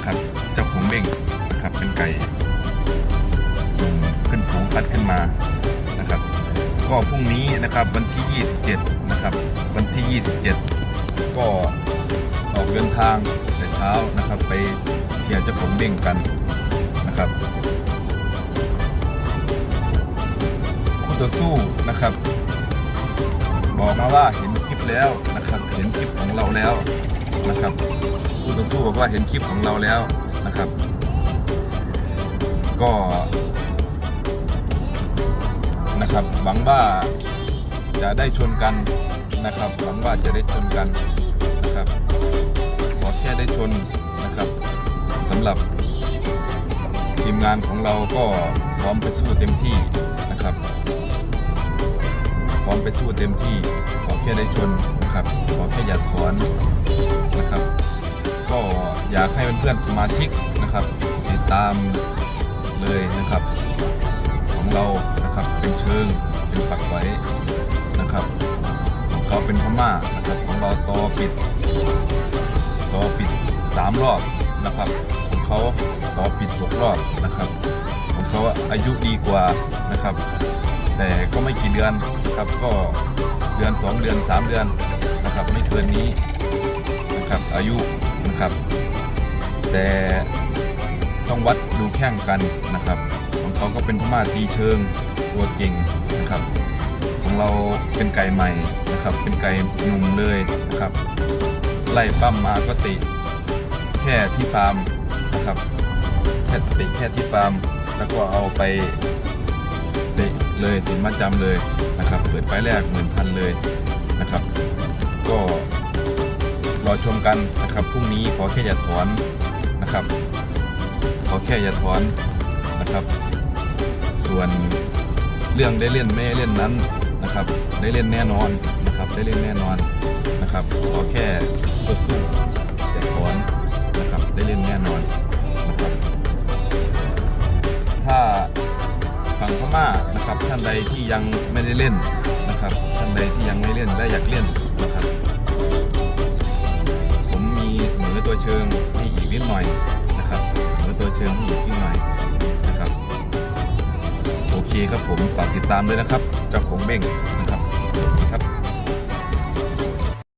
นะครับ เจ้าของเบ้งนะครับเป็นไก่ขึ้นฝูงพัดขึ้นมานะครับ ก็พรุ่งนี้นะครับวันที่ 27 นะครับ วันที่ 27 ก็ออกเดินทางแต่เช้านะครับ ไปเชียร์เจ้าของเบ้งกันนะครับคู่ต่อสู้นะครับ บอกมาว่าเห็นคลิปแล้วนะครับ เห็นคลิปของเราแล้วนะครับ คู่ต่อสู้บอกว่าเห็นคลิปของเราแล้วนะครับ ก็นะครับหวังว่าจะได้ชนกันนะครับหวังว่าจะได้ชนกันนะครับขอแค่ได้ชนนะครับสำหรับทีมงานของเราก็พร้อมไปสู้เต็มที่นะครับ พร้อมไปสู้เต็มที่ขอแค่ได้ชนนะครับขอแค่อย่าถอนนะครับ อยากให้เพื่อนๆสมาชิกนะครับ ติดตามเลยนะครับ ของเรานะครับเป็นเชิงเป็นปักไว้นะครับของเขาเป็นพม่านะครับของเราตอปิดตอปิดสามรอบนะครับของเขาตอปิดหกรอบนะครับของเขาอายุดีกว่านะครับ แต่ก็ไม่กี่เดือนนะครับก็เดือน 2 เดือน 3 เดือนนะครับ ไม่เกินนี้นะครับอายุนะครับ แต่ต้องวัดดูแข่งกันนะครับ ของเขาก็เป็นพม่าตีเชิงตัวเก่งนะครับ ของเราเป็นไก่ใหม่นะครับ เป็นไก่หนุ่มเลยนะครับ ไล่ปั้มมาก็ติแค่ที่ฟาร์มนะครับแค่ติแค่ที่ฟาร์ม แล้วก็เอาไปเตะเลยถึงมัดจำเลยนะครับ เปิดไฟแรกหมื่นพันเลยนะครับ ก็รอชมกันนะครับพรุ่งนี้ขอแค่อย่าถอน นะครับ ขอแค่อย่าถอนนะครับ ส่วนเรื่องได้เล่นไม่เล่นนั้นนะครับ ได้เล่นแน่นอนนะครับ ได้เล่นแน่นอนนะครับ ขอแค่สู้สู้อย่าถอนนะครับ ได้เล่นแน่นอนนะครับ ถ้าฝั่งพม่านะครับท่านใดที่ยังไม่ได้เล่นนะครับ ท่านใดที่ยังไม่เล่นและอยากเล่นนะครับ ชิงให้อีกนิดหน่อยนะครับ โอเคครับผมฝากติดตามด้วยนะครับเจ้าของเบ้งนะครับสวัสดีครับ